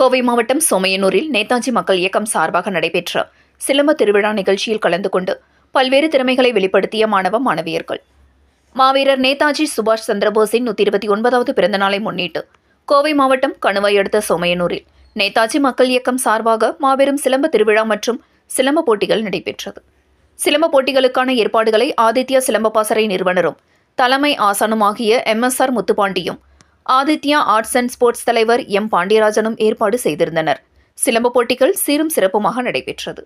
கோவை மாவட்டம் சோமையனூரில் நேதாஜி மக்கள் இயக்கம் சார்பாக நடைபெற்ற சிலம்ப திருவிழா நிகழ்ச்சியில் கலந்து கொண்டு பல்வேறு திறமைகளை வெளிப்படுத்திய மாணவ மாணவியர்கள். மாவீரர் நேதாஜி சுபாஷ் சந்திரபோஸின் நூற்றி இருபத்தி ஒன்பதாவது பிறந்தநாளை முன்னிட்டு கோவை மாவட்டம் கணுவை அடுத்த சோமையனூரில் நேதாஜி மக்கள் இயக்கம் சார்பாக மாபெரும் சிலம்ப திருவிழா மற்றும் சிலம்ப போட்டிகள் நடைபெற்றது. சிலம்ப போட்டிகளுக்கான ஏற்பாடுகளை ஆதித்யா சிலம்ப பாசறை நிறுவனரும் தலைமை ஆசானுமாகிய எம்எஸ்ஆர் முத்துப்பாண்டியும் ஆதித்யா ஆர்ட்ஸ் அண்ட் ஸ்போர்ட்ஸ் தலைவர் எம் பாண்டியராஜனும் ஏற்பாடு செய்திருந்தனர். சிலம்ப போட்டிகள் சீரும் சிறப்புமாக நடைபெற்றது.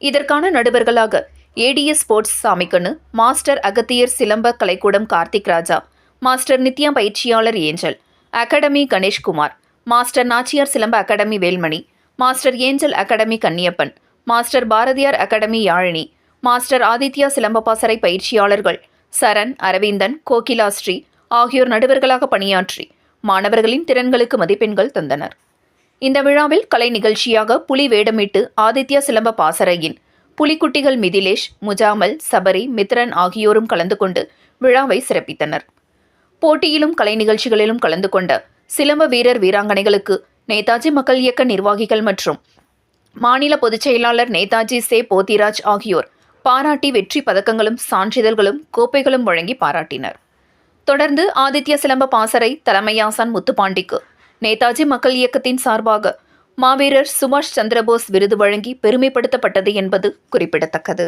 இதற்கான நடுவர்களாக ATS sports Samikannu master Agathiyar சிலம்ப கலைக்கூடம் கார்த்திக் ராஜா மாஸ்டர் நித்யா பயிற்சியாளர் angel academy Ganeshkumar master Nachiyar சிலம்ப academy Velmani master angel academy Kanniyappan master Bharathiyar academy Yazhini master Aditya சிலம்பப்பாசறை பயிற்சியாளர்கள் சரண் அரவிந்தன் கோகிலாஸ்ரீ ஆகியோர் நடுவர்களாக பணியாற்றி மாணவர்களின் திறன்களுக்கு மதிப்பெண்கள் தந்தனர். இந்த விழாவில் கலை நிகழ்ச்சியாக புலி வேடமிட்டு ஆதித்யா சிலம்ப பாசறையின் புலிக்குட்டிகள் மிதிலேஷ் முஜாமல் சபரி மித்ரன் ஆகியோரும் கலந்து கொண்டு விழாவை சிறப்பித்தனர். போட்டியிலும் கலை நிகழ்ச்சிகளிலும் கலந்து கொண்ட சிலம்ப வீரர் வீராங்கனைகளுக்கு நேதாஜி மக்கள் இயக்க நிர்வாகிகள் மற்றும் மாநில பொதுச் செயலாளர் நேதாஜி சே. போத்திராஜ் ஆகியோர் பாராட்டி வெற்றி பதக்கங்களும் சான்றிதழ்களும் கோப்பைகளும் வழங்கி பாராட்டினர். தொடர்ந்து ஆதித்ய சிலம்ப பாசறை தலைமையாசான் முத்துப்பாண்டிக்கு. நேதாஜி மக்கள் இயக்கத்தின் சார்பாக மாவீரர் சுபாஷ் சந்திரபோஸ் விருது வழங்கி பெருமைப்படுத்தப்பட்டது என்பது குறிப்பிடத்தக்கது.